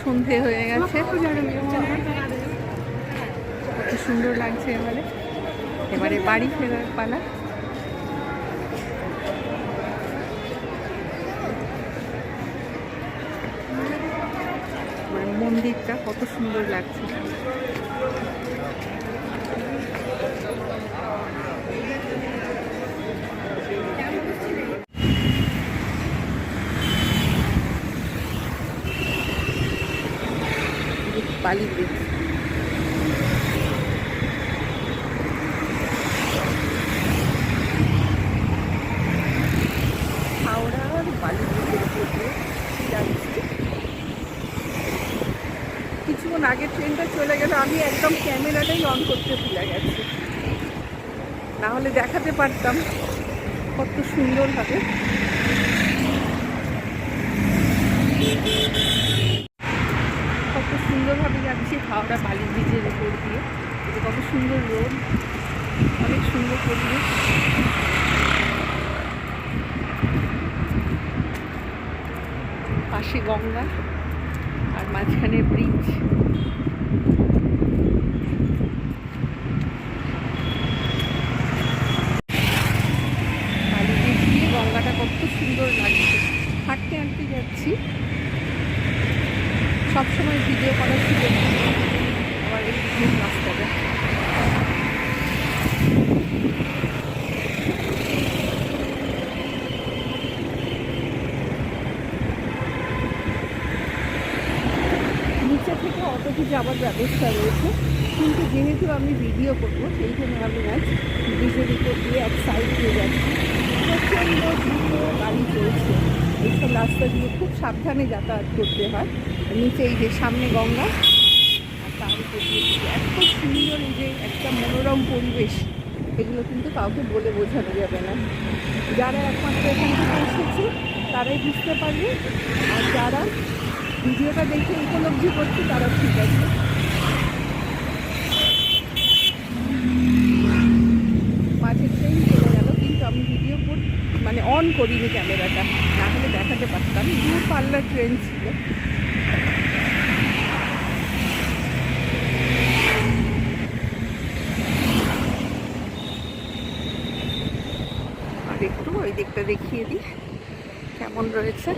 সন্ধে হয়ে গেছে। কত সুন্দর লাগছে এবারে। এবারে বাড়ি ফেরার পালা। মানে মন্দিরটা কত সুন্দর লাগছে। বালি ব্রিজ হাওড়ার বালি ব্রিজের উপর দিয়ে যাচ্ছি, কিছুক্ষণ আগে ট্রেনটা চলে গেল, আমি একদম ক্যামেরাটাই অন করতে ভুলে গেছি। না হলে দেখাতে পারতাম কত সুন্দর কত সুন্দরভাবে যাচ্ছি হাওড়া বালি ব্রিজের উপর দিয়ে, এটা কত সুন্দর রোড, অনেক সুন্দর পরিবেশ। পাশে গঙ্গা আর মাঝখানে ব্রিজ। বালি ব্রিজ দিয়ে গঙ্গাটা কত সুন্দর লাগছে। হাঁটতে হাঁটতে যাচ্ছি। সবসময় ভিডিও করার সুযোগ। আবার এই রাস্তাটা নিচে থেকে যাওয়ার ব্যবস্থা রয়েছে। কিন্তু যেহেতু আমি ভিডিও করব, সেই জন্য আমি আজ ব্রিজের উপর দিয়ে এক সাইড দিয়ে যাচ্ছি। প্রচণ্ড দ্রুত গাড়ি চলছে। এইসব রাস্তা দিয়ে খুব সাবধানে যাতায়াত করতে হয়। নিচে এই যে সামনে গঙ্গা, আর এত সুন্দর এই যে একটা মনোরম পরিবেশ, এগুলো কিন্তু কাউকে বলে বোঝানো যাবে না। যারা একমাত্র এখান থেকে এসেছে, তারাই বুঝতে পারবে, আর যারা ভিডিওটা দেখে উপলব্ধি করছে, তারা ঠিক আছে। মাঝে ট্রেন চলে গেল, কিন্তু আমি ভিডিও মানে অন করিনি ক্যামেরাটা না হলে দেখাতে পারতাম। দূর পাল্লার ট্রেন ছিল। একটু ওই দিকটা দেখিয়ে দিই। কেমন রয়েছে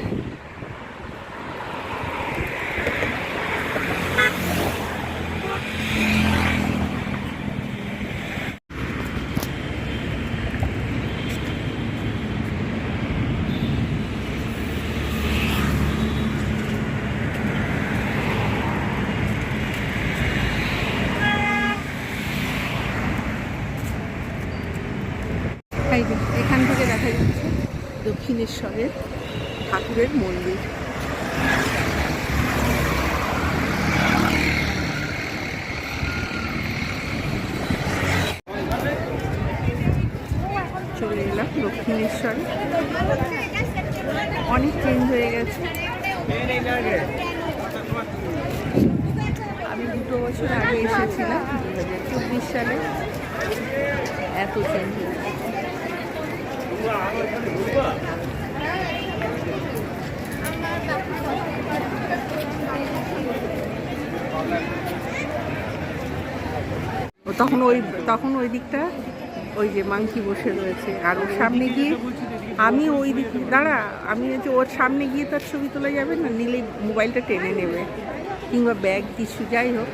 এই যে এখান থেকে দেখা যাচ্ছে দক্ষিণেশ্বরের ঠাকুরের মন্দির চলে এলাম দক্ষিণেশ্বরে অনেক চেঞ্জ হয়ে গেছে। আমি দুটো বছর আগে এসেছিলাম দু চব্বিশ সালে। এত চেঞ্জ তখন ওই তখন ওই দিকটা, ওই যে মাংকি বসে রয়েছে। আর ওর সামনে গিয়ে আমি ওই দিক দাঁড়া, আমি হচ্ছে ওর সামনে গিয়ে তার ছবি তোলা যাবে না? নিলে মোবাইলটা টেনে নেবে। কিংবা ব্যাগ কিছু, যাই হোক।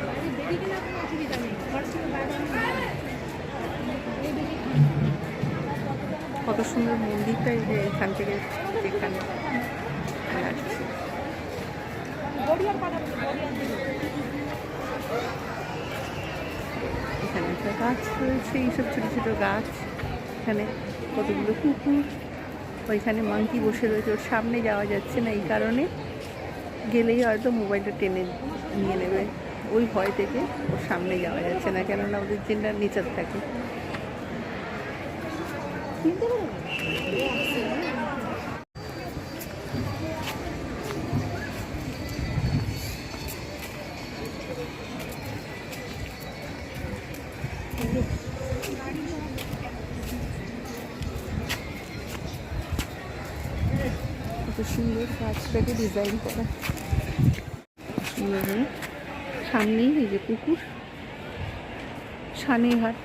কত সুন্দর মন্দিরটা এখান থেকে এখানে এখানে একটা গাছ রয়েছে, এইসব ছোটো ছোটো গাছ। এখানে কতগুলো কুকুর। ওইখানে মাংকি বসে রয়েছে, ওর সামনে যাওয়া যাচ্ছে না এই কারণে। গেলেই হয়তো মোবাইলটা টেনে নিয়ে নেবে। ওই ভয় থেকে ওর সামনে যাওয়া যাচ্ছে না, কেননা ওদের জেন্ডার নিচার থাকে। সুন্দর কাজটাকে ডিজাইন করা। সামনেই এই যে পুকুর সানেঘাট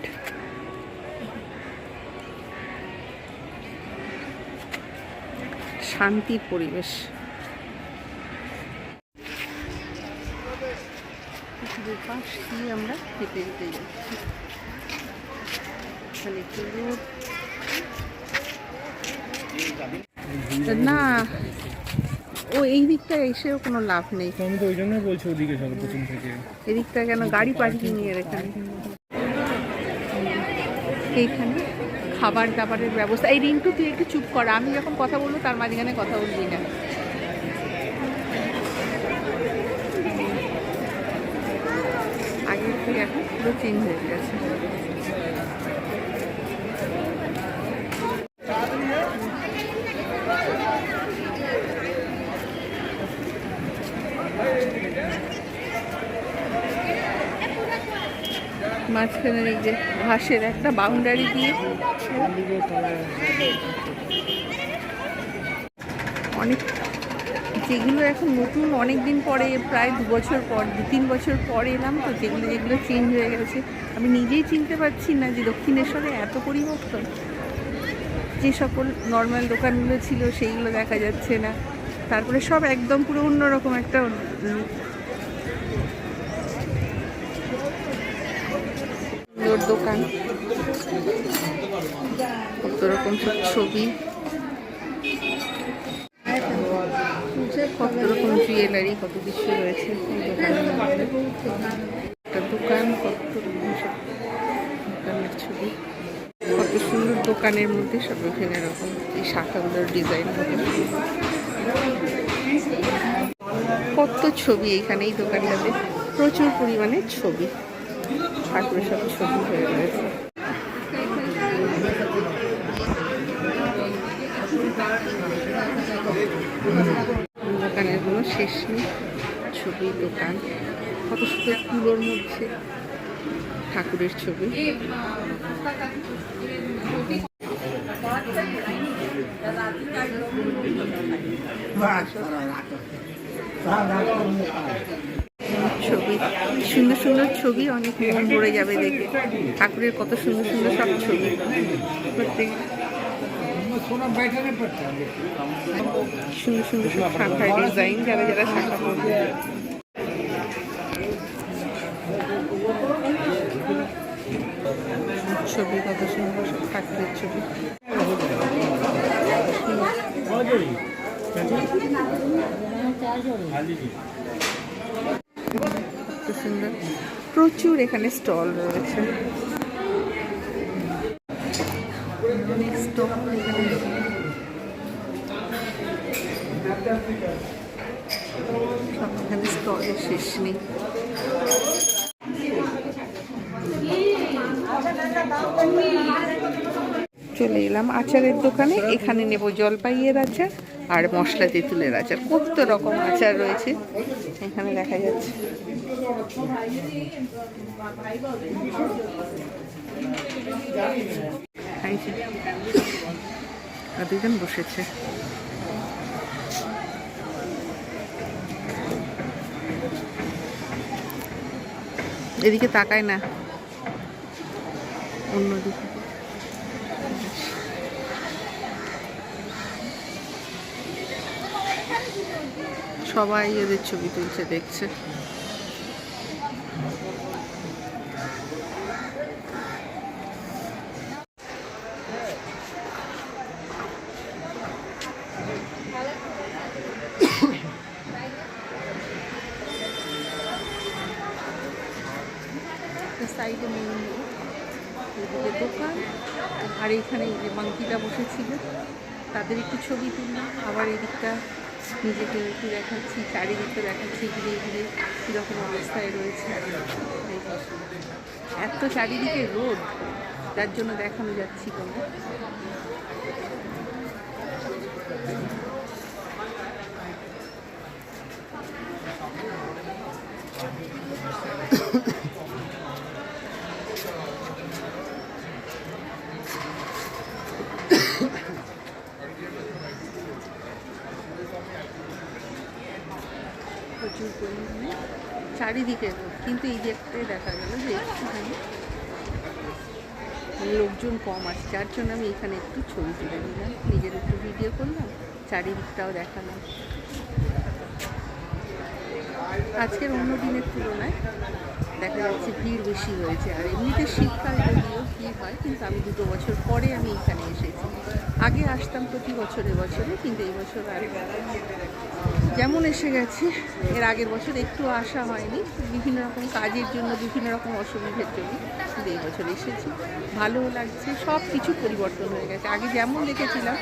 শান্তির পরিবেশ। দুপাশ দিয়ে আমরা হেঁটে হেঁটে যাচ্ছি। এখানে একটু না ও এই দিকটা এসেও কোনো লাভ নেই। আমি তো ওই জন্যই বলছি ওদিকে চলো প্রথম থেকে। এদিকটা কেন গাড়ি পার্কিং এর এখানে এইখানে খাবার দাবারের ব্যবস্থা। এই রিন্টু তুই একটু চুপ কর। আমি যখন কথা বলব তার মাঝখানে কথা বলবি না। আগের থেকে এখন পুরো চেঞ্জ হয়ে গেছে। মাঝখানের এই যে ঘাসের একটা বাউন্ডারি দিয়ে। অনেক যেগুলো এখন নতুন অনেক দিন পরে, প্রায় দু বছর পর, দু তিন বছর পর এলাম, তো যেগুলো যেগুলো চেঞ্জ হয়ে গেছে। আমি নিজেই চিনতে পারছি না যে দক্ষিণেশ্বরে এত পরিবর্তন। যে সকল নর্মাল দোকানগুলো ছিল, সেইগুলো দেখা যাচ্ছে না। তারপরে সব একদম পুরো অন্যরকম একটা look। সুন্দর দোকান। কত রকম সব ছবি। কত রকম জুয়েলারি কত কিছু রয়েছে একটা দোকান, কত দোকানের ছবি। কত সুন্দর দোকানের মধ্যে সব বিভিন্ন রকম এই শাখাগুলোর ডিজাইন কত ছবি এখানে এই দোকানটাতে। প্রচুর পরিমাণে ছবি। ঠাকুরের সব ছবি হয়ে রয়েছে দোকানের কোনো শেষ নেই ছবি দোকান। কত সুন্দর তুলোর মধ্যে ঠাকুরের ছবি। ছবি। সুন্দর সুন্দর ছবি, অনেক মন পড়ে যাবে দেখে। ঠাকুরের কত সুন্দর সুন্দর সব ছবি। সুন্দর সুন্দর সব শাখায় ডিজাইন যারা যারা শাখা ছবি, কত সুন্দর সব ঠাকুরের ছবি। কত প্রচুর এখানে স্টল রয়েছে। এখানে সব এখানে স্টলের শেষ নেই। চলে এলাম আচারের দোকানে। এখানে নেব জলপাইয়ের আচার আর মশলা তেঁতুলের আচার। কত রকম আচার রয়েছে। এখানে দেখা যাচ্ছে। দুজন বসেছে। এদিকে তাকায় না। অন্যদিকে সবাই এদের ছবি তুলছে দেখছে সাইডে মন্দির এদিকে দোকান আর এইখানে এই যে মাংকিটা বসেছিল তাদের একটু ছবি তুললাম আবার এদিকটা নিজেকে একটু দেখাচ্ছি, চারিদিকটা দেখাচ্ছি, ঘুরে ঘুরে কীরকম অবস্থায় রয়েছে। এত চারিদিকে রোদ যার জন্য দেখানো যাচ্ছি কোনো। কিন্তু এই দিকটাই দেখা গেল যে একটুখানি লোকজন কম আছে, যার জন্য আমি এখানে একটু ছবি তুলে নিলাম। নিজের একটু ভিডিও করলাম, চারিদিকটাও দেখালাম। আজকের অন্য দিনের তুলনায় দেখা যাচ্ছে ভিড় বেশি হয়েছে, আর এমনিতে শীতকাল যদিও ভিড় হয়, কিন্তু আমি দুটো বছর পরে আমি এখানে এসেছি। আগে আসতাম প্রতি বছরে বছরে, কিন্তু এই বছর আর যেমন এসে গেছি, এর আগের বছর একটু আসা হয়নি। বিভিন্ন রকম কাজের জন্য, বিভিন্ন রকম অসুবিধার জন্য। এই বছর এসেছি। ভালোও লাগছে, সব কিছু পরিবর্তন হয়ে গেছে। আগে যেমন দেখেছিলাম,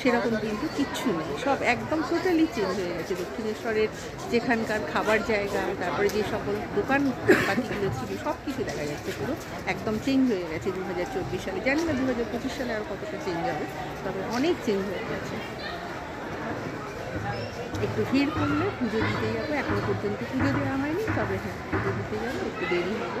সেরকম কিন্তু কিচ্ছু নেই। সব একদম টোটালি চেঞ্জ হয়ে গেছে। দক্ষিণেশ্বরের যেখানকার খাবার জায়গা, তারপরে যে সকল দোকান পাতিগুলো ছিল, সব কিছু দেখা যাচ্ছে পুরো। একদম চেঞ্জ হয়ে গেছে দু হাজার চব্বিশ সালে। জানি না দু হাজার পঁচিশ সালে আর কতটা চেঞ্জ হবে, তবে অনেক চেঞ্জ হয়ে গেছে। একটু ভিড় করলে পুজো দিতে যাব, এখন পর্যন্ত পুজো দেওয়া হয়নি, তবে হ্যাঁ পুজো দিতে যাব, একটু দেরি হবে।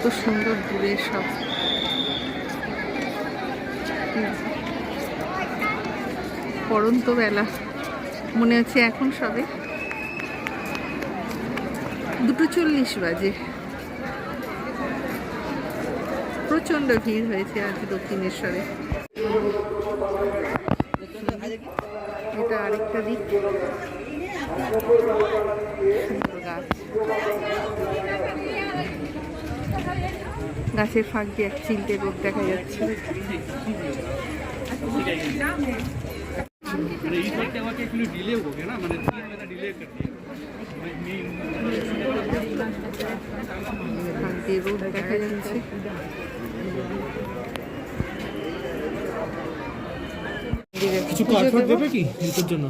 কত সুন্দর দূরে সব। পরন্ত বেলা। মনে হচ্ছে এখন সবে দুটো চল্লিশ বাজে। প্রচণ্ড ভিড় হয়েছে আজ দক্ষিণেশ্বরে এটা আরেকটা দিক সুন্দর গাছ গাছের ফাঁক দিয়ে এক চিলতে রোগ দেখা যাচ্ছে। ফাঁক দিয়ে রোগ কিছু পাসওয়ার্ড দেবে কি? জন্য?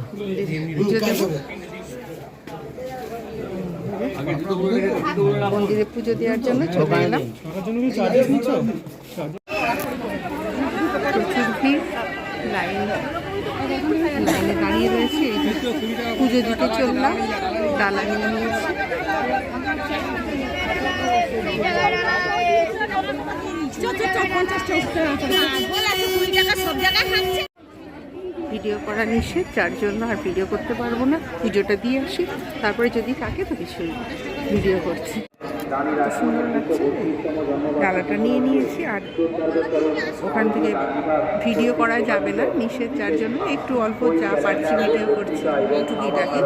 মন্দিরে পুজো দেওয়ার জন্য চলে এলাম। প্রচুর ভিড়। লাইন লাইনে দাঁড়িয়ে রয়েছে। পুজো দিতে চললাম। ডালা নিয়ে নিয়েছি ভিডিও করা নিষেধ, যার জন্য আর ভিডিও করতে পারব না। পুজোটা দিয়ে আসি। তারপরে যদি থাকে তো কিছুই ভিডিও করছি। সুন্দর লাগছে ডালাটা নিয়ে নিয়েছি আর ওখান থেকে ভিডিও করা যাবে না, নিষেধ, যার জন্য একটু অল্প যা পারছি ভিডিও করছি টুকিটাকি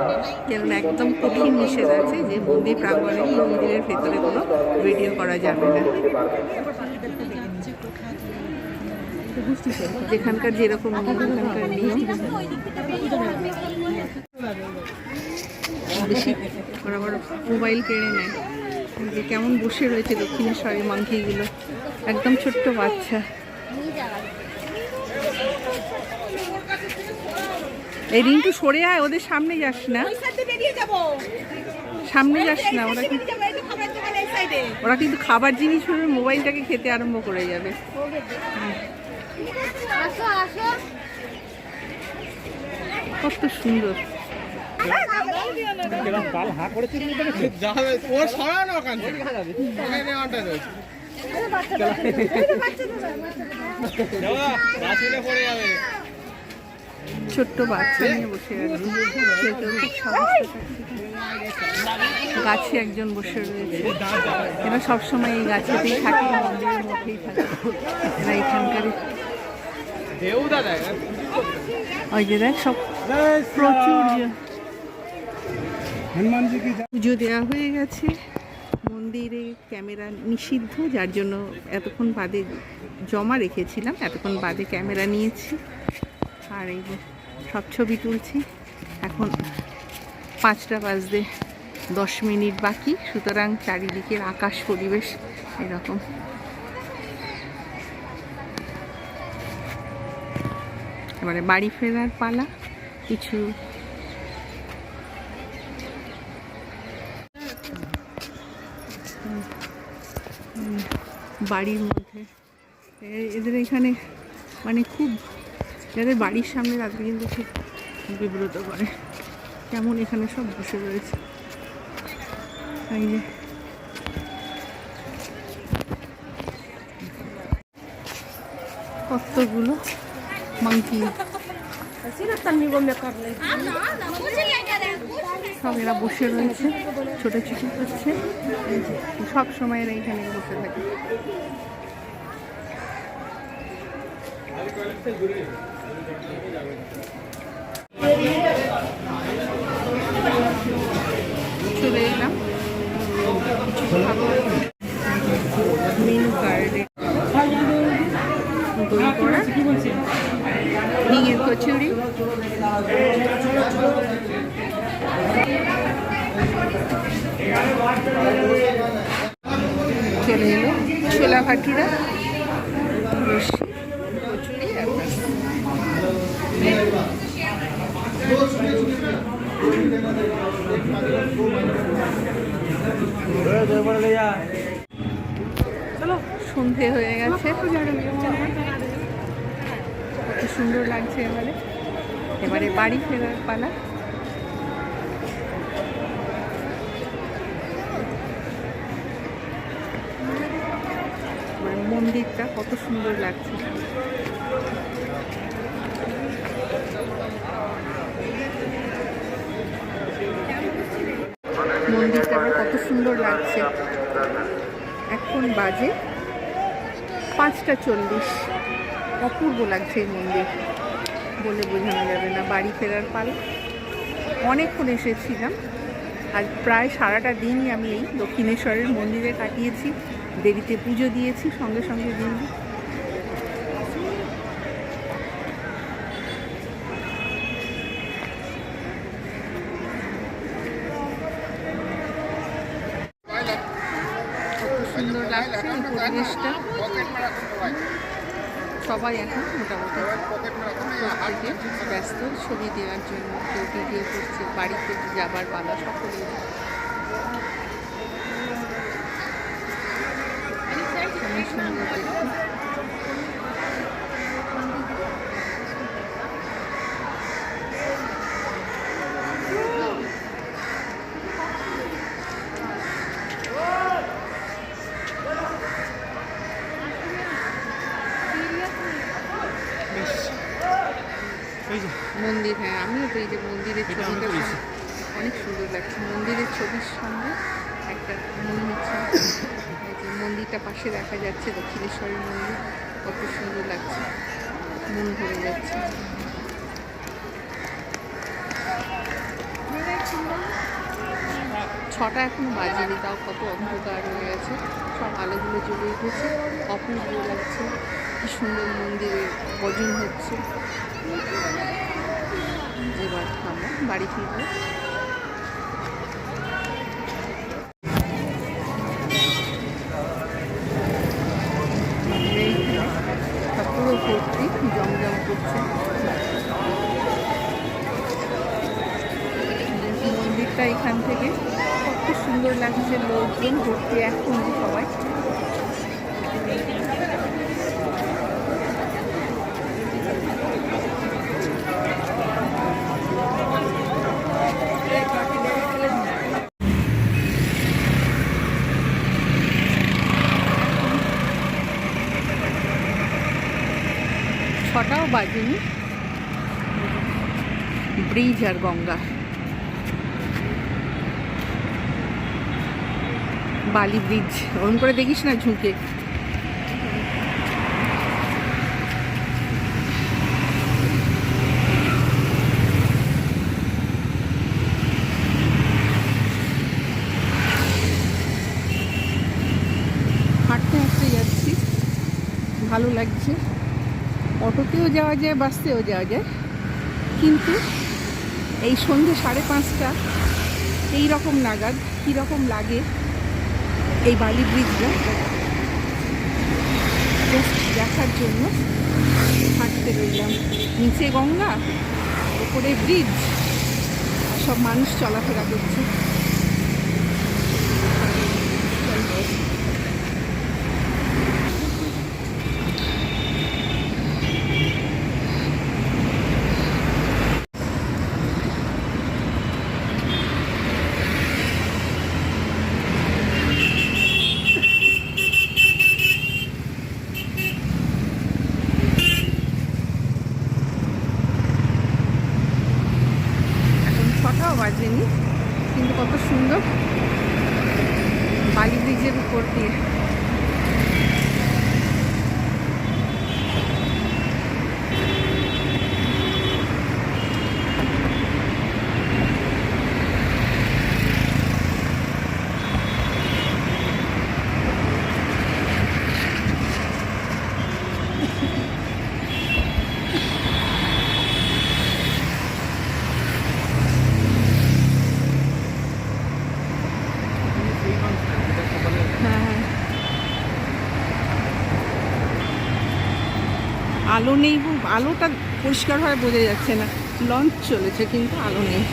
কেননা একদম কঠিন নিষেধ আছে যে মন্দির প্রাঙ্গণে, মন্দিরের ভেতরে কোনো ভিডিও করা যাবে না। যেখানকার যেরকম বেশি ওরা আবার মোবাইল কেড়ে নেয়। যে কেমন বসে রয়েছে দক্ষিণেশ্বরের মাংকিগুলো একদম ছোট্ট বাচ্চা। এই রিন্টু সরে আয়, ওদের সামনে যাস না। সামনে যাস না, ওরা কিন্তু ওরা কিন্তু খাবার জিনিস মোবাইলটাকে খেতে আরম্ভ করে যাবে। কত সুন্দর। ছোট্ট বাচ্চা নিয়ে বসে গাছে একজন বসে রয়েছে। এরা সবসময় এই গাছেতেই থাকে মন্দিরের মধ্যেই থাকে। এরা এখানকার ওই যে দেখ সব প্রচুর কি পুজো দেওয়া হয়ে গেছে। মন্দিরে ক্যামেরা নিষিদ্ধ, যার জন্য এতক্ষণ বাদে জমা রেখেছিলাম। এতক্ষণ বাদে ক্যামেরা নিয়েছি। আর এই সব ছবি তুলছি। এখন পাঁচটা বাজতে দশ মিনিট বাকি। সুতরাং চারিদিকের আকাশ পরিবেশ এরকম। এবারে বাড়ি ফেরার পালা, কিছু বাড়ির মধ্যে। এদের এখানে মানে খুব, যাদের বাড়ির সামনে রাখবে কিন্তু খুব বিব্রত করে। কেমন এখানে সব বসে রয়েছে। এই যে। কতগুলো মাংকি সব এরা বসে রয়েছে ছোটাছুটি করছে এই সব সময় এরা এখানে বসে থাকে চলে এলাম মেনু কার্ডে দই করা ঝিঙের কচুরি চলে এলো ছোলা ভাটুরা লস্যি কচুরি আর ব্যাস। সন্ধে গেছে কত সুন্দর লাগছে এবারে। এবারে বাড়ি ফেরার পালা। এবারে মন্দিরটা কত সুন্দর লাগছে। মন্দিরটা কত সুন্দর লাগছে। এখন বাজে পাঁচটা চল্লিশ। অপূর্ব লাগছে এই মন্দির বলে বোঝানো যাবে না, বাড়ি ফেরার পাল। অনেকক্ষণ এসেছিলাম আর প্রায় সারাটা দিনই আমি এই দক্ষিণেশ্বরের মন্দিরে কাটিয়েছি দেরিতে পুজো দিয়েছি, সঙ্গে সঙ্গে দিন কত সুন্দর লাগছে এই পরিবেশটা সবাই এখন মোটামুটি আগে ব্যস্ত ছবি দেওয়ার জন্য কেউ ভিডিও করছে, বাড়িতে যাবার পালা সকলে সুন্দর দেখতে। এই যে মন্দির হ্যাঁ আমিও তো এই যে মন্দিরের ছবিটা। অনেক সুন্দর লাগছে। মন্দিরের ছবির সঙ্গে একটা মনে হচ্ছে যে মন্দিরটা পাশে দেখা যাচ্ছে দক্ষিণেশ্বরের মন্দির। কত সুন্দর লাগছে। মন ভরে যাচ্ছে। ছটা এখন বাজেনি তাও কত অন্ধকার হয়ে গেছে সব আলোগুলো জ্বলে উঠেছে। অপূর্ব লাগছে। কি সুন্দর মন্দিরে ভজন হচ্ছে এবার আমরা বাড়ি ফিরবো। পুরো ভর্তি জমজম করছে মন্দিরটা এখান থেকে। কত সুন্দর লাগছে, লোকজন ভর্তি এখন সবাই ছটাও বাজেনি। ব্রিজ আর গঙ্গা। বালি ব্রিজ। ওরম করে দেখিস না ঝুঁকে হাঁটতে হাঁটতে যাচ্ছি ভালো লাগছে অটোতেও যাওয়া যায় বাসতেও যাওয়া যায়। কিন্তু এই সন্ধে সাড়ে পাঁচটা, এই রকম নাগাদ কীরকম লাগে এই বালি ব্রিজটা? দেখার জন্য হাঁটতে রইলাম নিচে গঙ্গা, ওপরে ব্রিজ সব মানুষ চলাফেরা করছে এখন ছটাও বাজেনি কিন্তু কত সুন্দর বালি ব্রিজের উপর দিয়ে হ্যাঁ হ্যাঁ আলো নেই আলোটা পরিষ্কারভাবে বোঝা যাচ্ছে না। লঞ্চ চলেছে কিন্তু আলো নেই।